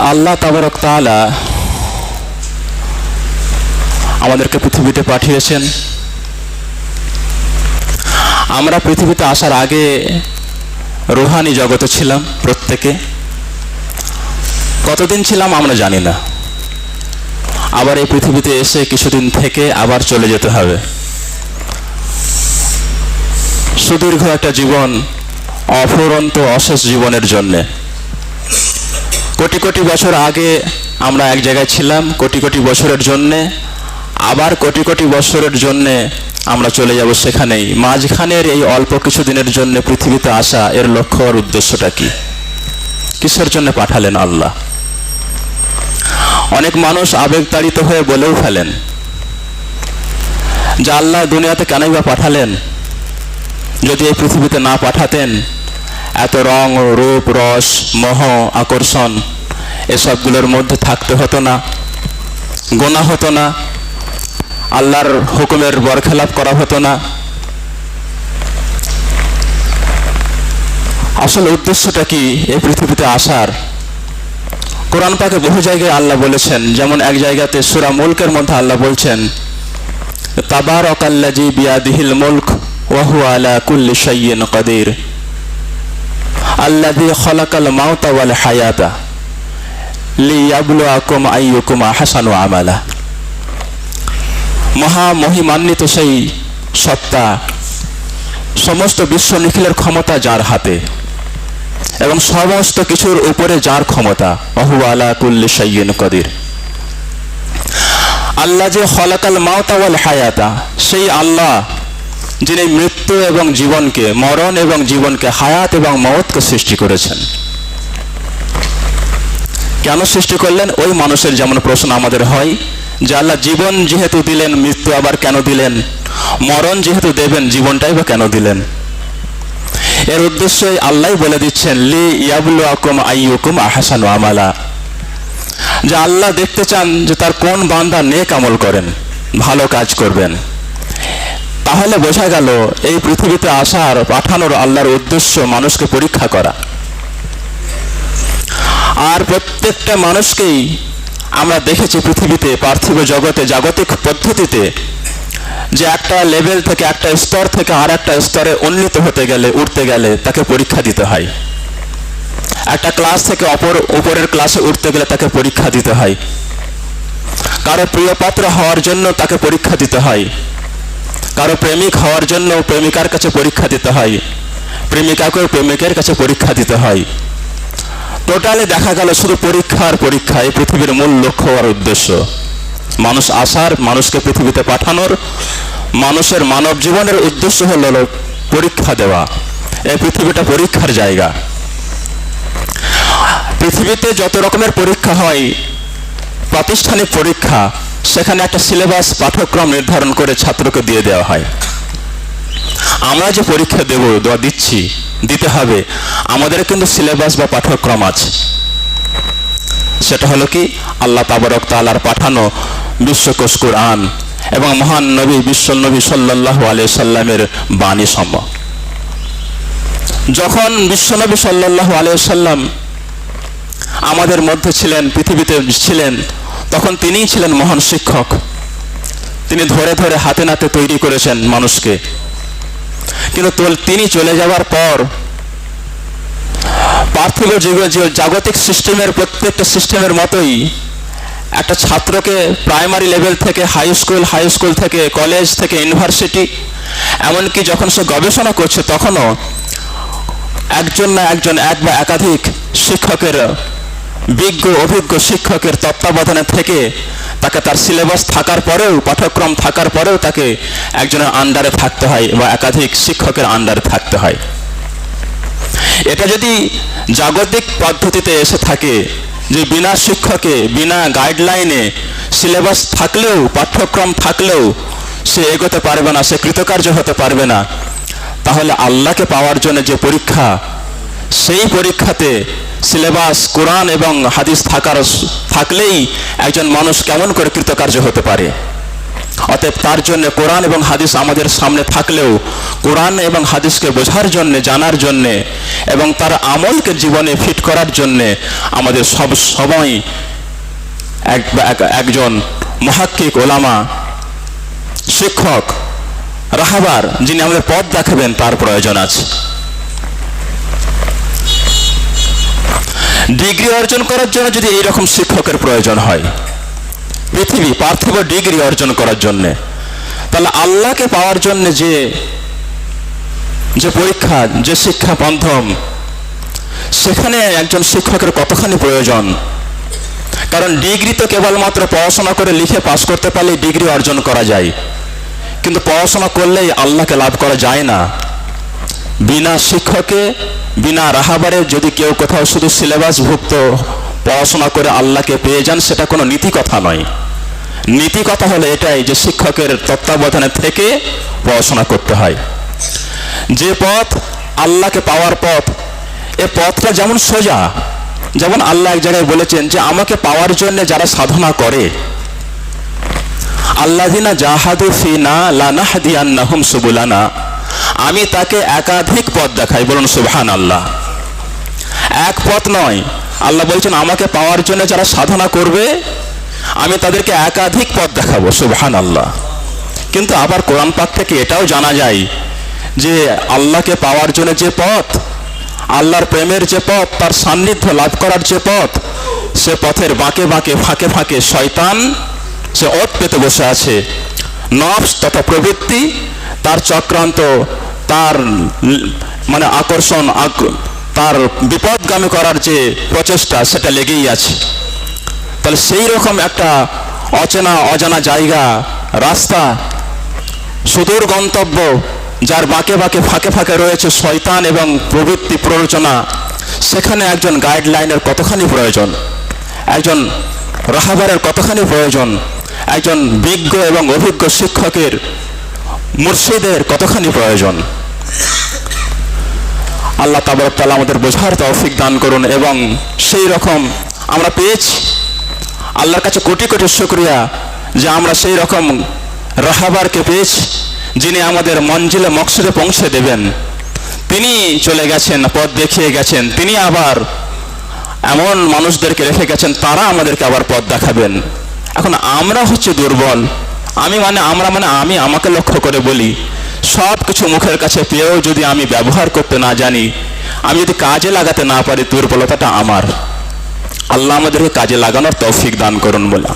আল্লাহ তাবারক তাআলা আমাদেরকে পৃথিবীতে পাঠিয়েছেন। আমরা পৃথিবীতে আসার আগে রুহানি জগতে ছিলাম প্রত্যেকে। কতদিন ছিলাম আমরা জানি না। আবার এই পৃথিবীতে এসে কিছুদিন থেকে আবার চলে যেতে হবে। সুদীর্ঘ একটা জীবন, অফুরন্ত অশেষ জীবনের জন্যে। কোটি কোটি বছর আগে আমরা এক জায়গায় ছিলাম, কোটি কোটি বছরের জন্যে, আবার কোটি কোটি বছরের জন্যে আমরা চলে যাব সেখানেই। মাঝখানের এই অল্প কিছু দিনের জন্য পৃথিবীতে আসা এর লক্ষ্য আর উদ্দেশ্যটা কি? কিসের জন্য পাঠালেন আল্লাহ? অনেক মানুষ আবেগতাড়িত হয়ে বলেও ফেলেন, যে আল্লাহ দুনিয়াতে কেনই বা পাঠালেন? যদি এই পৃথিবীতে না পাঠাতেন এত রং, রূপ, রস, মোহ, আকর্ষণ এসবগুলোর মধ্যে থাকতে হতো না, গোনা হতো না, আল্লাহর হুকুমের বরখেলাপ করা হতো না। আসল উদ্দেশ্যটা কি এই পৃথিবীতে আসার? কোরআন পাকে বহু জায়গায় আল্লাহ বলেছেন, যেমন এক জায়গাতে সুরা মুলকের মধ্যে আল্লাহ বলছেন তাবার অকাল্লাজি বিয়াদিহিল মুলক ওয়াহু আলা কুল্লি শাইয়িন কাদির। আল্লাযী খলাকাল হায়াতা লিয়াবলুয়াকুম আইয়ুকুম আহসানু আমালা। মহা মহিমান্বিত সেই সত্তা সমস্ত বিশ্ব নিখিলের ক্ষমতা যার হাতে এবং সমস্ত কিছুর উপরে যার ক্ষমতা অহু আলা কুল্লি শাইয়িন কদির। আল্লাহ যে খলাকাল মাওতা ওয়াল হায়াতা, সেই আল্লাহ যিনি মৃত্যু এবং জীবনকে, মরণ এবং জীবনকে, হায়াত এবং মওতকে সৃষ্টি করেছেন। কেন সৃষ্টি করলেন? ওই মানুষের যেমন প্রশ্ন আমাদের হয় যে আল্লাহ জীবন যেহেতু দিলেন, মৃত্যু আবার কেন দিলেন? মরণ যেহেতু দেবেন, জীবনটাই বা কেন দিলেন? এর উদ্দেশ্যই আল্লাহ বলে দিচ্ছেন, লি ইয়াবুল আকুম আইয়ুকুম আহসানু আমালা। যে আল্লাহ দেখতে চান যে তার কোন বান্দা নেক আমল করেন, ভালো কাজ করবেন। তাহলে বোঝা গেল এই পৃথিবীতে আসার, পাঠানোর আল্লাহর উদ্দেশ্য মানুষকে পরীক্ষা করা। আর প্রত্যেকটা মানুষকেই আমরা দেখেছি পৃথিবীতে, পার্থিব জগতে, জাগতিক পদ্ধতিতে, যে একটা লেভেল থেকে একটা স্তর থেকে আর একটা স্তরে উন্নীত হতে গেলে, উঠতে গেলে তাকে পরীক্ষা দিতে হয়। একটা ক্লাস থেকে অপর, উপরের ক্লাসে উঠতে গেলে তাকে পরীক্ষা দিতে হয়। কারও প্রিয় পাত্র হওয়ার জন্য তাকে পরীক্ষা দিতে হয়। কারও প্রেমিক হওয়ার জন্য প্রেমিকার কাছে পরীক্ষা দিতে হয়। প্রেমিকাকেও প্রেমিকের কাছে পরীক্ষা দিতে হয়। টোটালি দেখা গেল শুধু পরীক্ষার পরীক্ষা, এই পৃথিবীর মূল লক্ষ্য আর উদ্দেশ্য। মানুষ আসার মানুষকে পৃথিবীতে পাঠানোর, মানুষের মানব জীবনের উদ্দেশ্য হলো পরীক্ষা দেওয়া। এই পৃথিবীটা পরীক্ষার জায়গা। পৃথিবীতে যত রকমের পরীক্ষা হয়, প্রাতিষ্ঠানিক পরীক্ষা সেখানে একটা সিলেবাস পাঠ্যক্রম নির্ধারণ করে ছাত্রকে দিয়ে দেওয়া হয়। আমরা যে পরীক্ষা দেব দেওয়া দিচ্ছি, দিতে হবে, আমাদের কিন্তু সিলেবাস বা পাঠ্যক্রম আছে। সেটা হলো কি, আল্লাহ তাবারক তালার পাঠানো বিশ্বকোষ কোরআন এবং মহান নবী বিশ্ব নবী সাল্লাহ আলিয়া সাল্লামের বাণী সম যখন বিশ্বনবী সাল্লাহ আলিয়া সাল্লাম আমাদের মধ্যে ছিলেন, পৃথিবীতে ছিলেন তখন তিনিই ছিলেন মহান শিক্ষক। তিনি ধরে ধরে হাতে নাতে তৈরি করেছেন মানুষকে। কিন্তু তিনি চলে যাওয়ার পর পার্থিব জাগতিক সিস্টেমের, প্রত্যেকটা সিস্টেমের মতোই একটা ছাত্রকে প্রাইমারি লেভেল থেকে, হাই স্কুল হাই স্কুল থেকে, কলেজ থেকে, ইউনিভার্সিটি, এমনকি যখন সে গবেষণা করছে, তখনও একজন না একজন এক বা একাধিক শিক্ষকের বিজ্ঞ অভিজ্ঞ শিক্ষকের তত্ত্বাবধানে থেকে তাকে তার সিলেবাস থাকার পরেও, পাঠ্যক্রম থাকার পরেও তাকে একজনের আন্ডারে থাকতে হয় বা একাধিক শিক্ষকের আন্ডারে থাকতে হয়। এটা যদি জাগতিক পদ্ধতিতে এসে থাকে যে বিনা শিক্ষকে, বিনা গাইডলাইনে সিলেবাস থাকলেও, পাঠ্যক্রম থাকলেও সে এগোতে পারবে না, সে কৃতকার্য হতে পারবে না, তাহলে আল্লাহকে পাওয়ার জন্য যে পরীক্ষা, সেই পরীক্ষাতে সিলেবাস, কোরআন এবং হাদিস থাকার থাকলেই একজন মানুষ কেমন করে কৃতকার্য হতে পারে? অতএব তার জন্য কোরআন এবং হাদিস আমাদের সামনে থাকলেও, কোরআন এবং হাদিসকে বোঝার জন্যে, জানার জন্যে এবং তার আমলকে জীবনে ফিট করার জন্যে আমাদের সব সময় এক, এক- একজন মহাক্কিক ওলামা, শিক্ষক, রাহাবার, যিনি আমাদের পথ দেখাবেন, তার প্রয়োজন আছে। ডিগ্রি অর্জন করার জন্য যদি এইরকম শিক্ষকের প্রয়োজন হয়, পৃথিবী পার্থিব ডিগ্রি অর্জন করার জন্যে। তাহলে আল্লাহকে পাওয়ার জন্য যে যে পরীক্ষা, যে শিক্ষা পন্থম সেখানে একজন শিক্ষকের কতখানি প্রয়োজন? কারণ ডিগ্রি তো কেবলমাত্র পড়াশোনা করে লিখে পাস করতে পারলেই ডিগ্রি অর্জন করা যায়। কিন্তু পড়াশোনা করলেই আল্লাহকে লাভ করা যায় না। বিনা শিক্ষকে, বিনা রাহাবারে যদি কেউ কোথাও শুধু সিলেবাসভুক্ত পড়াশোনা করে আল্লাহকে পেয়ে যান, সেটা কোনো নীতি কথা নয়। নীতি কথা হলো এটাই যে শিক্ষকের তত্ত্বাবধানে থেকে পড়াশোনা করতে হয়। যে পথ আল্লাহকে পাওয়ার পথ, এ পথটা যেমন সোজা, যেমন আল্লাহ এক জায়গায় বলেছেন যে আমাকে পাওয়ার জন্য যারা সাধনা করে আল্লাহিনা জাহাদু ফিনা লানাহদিয়ান্নাহুম সুবুলানা। আমি তাকে একাধিক পথ দেখাই, বলুন সুবহান আল্লাহ এক পথ নয়, আল্লাহ বলছেন, আমাকে পাওয়ার জন্য যারা সাধনা করবে, আমি তাদেরকে একাধিক পথ দেখাবো সুবহান আল্লাহ কিন্তু আবার কোরআন পাক থেকে এটাও জানা যায় যে আল্লাহকে পাওয়ার জন্য যে পথ, আল্লাহর প্রেমের যে পথ, তার সান্নিধ্য লাভ করার যে পথ, সে পথের বাঁকে বাঁকে, ফাঁকে ফাঁকে শয়তান সে ওত পেতে বসে আছে। নফস তথা প্রবৃত্তি, তার চক্রান্ত তার মানে আকর্ষণ, আক- তার বিপদগামী করার যে প্রচেষ্টা, সেটা লেগেই আছে। তাহলে সেই রকম একটা অচেনা, অজানা জায়গা, রাস্তা, সুদূর গন্তব্য, যার বাঁকে বাঁকে, ফাঁকে ফাঁকে রয়েছে শয়তান এবং প্রবৃত্তি প্ররোচনা, সেখানে একজন গাইডলাইনের কতখানি প্রয়োজন? একজন রাহাবারের কতখানি প্রয়োজন? একজন বিজ্ঞ এবং অভিজ্ঞ শিক্ষকের মুর্শিদের কতখানি প্রয়োজন? আল্লাহ তাবরতালা আমাদের বোঝার তৌফিক দান করুন এবং সেই রকম আমরা পেয়েছি। আল্লাহর কাছে কোটি কোটি শুক্রিয়া যে আমরা সেই রকম রাহাবারকে পেয়েছি, যিনি আমাদের মঞ্জিলে মকসুদে পৌঁছে দেবেন। তিনি চলে গেছেন, পথ দেখিয়ে গেছেন, তিনি আবার এমন মানুষদেরকে রেখে গেছেন, তারা আমাদেরকে আবার পথ দেখাবেন। এখন আমরা হচ্ছে দুর্বল। আমি মানে আমরা মানে আমি আমাকে লক্ষ্য করে বলি, সব কিছু মুখের কাছে পেয়েও যদি আমি ব্যবহার করতে না জানি, আমি যদি কাজে লাগাতে না পারি, দুর্বলতাটা আমার। আল্লাহ আমাদেরকে কাজে লাগানোর তৌফিক দান করুন বলে।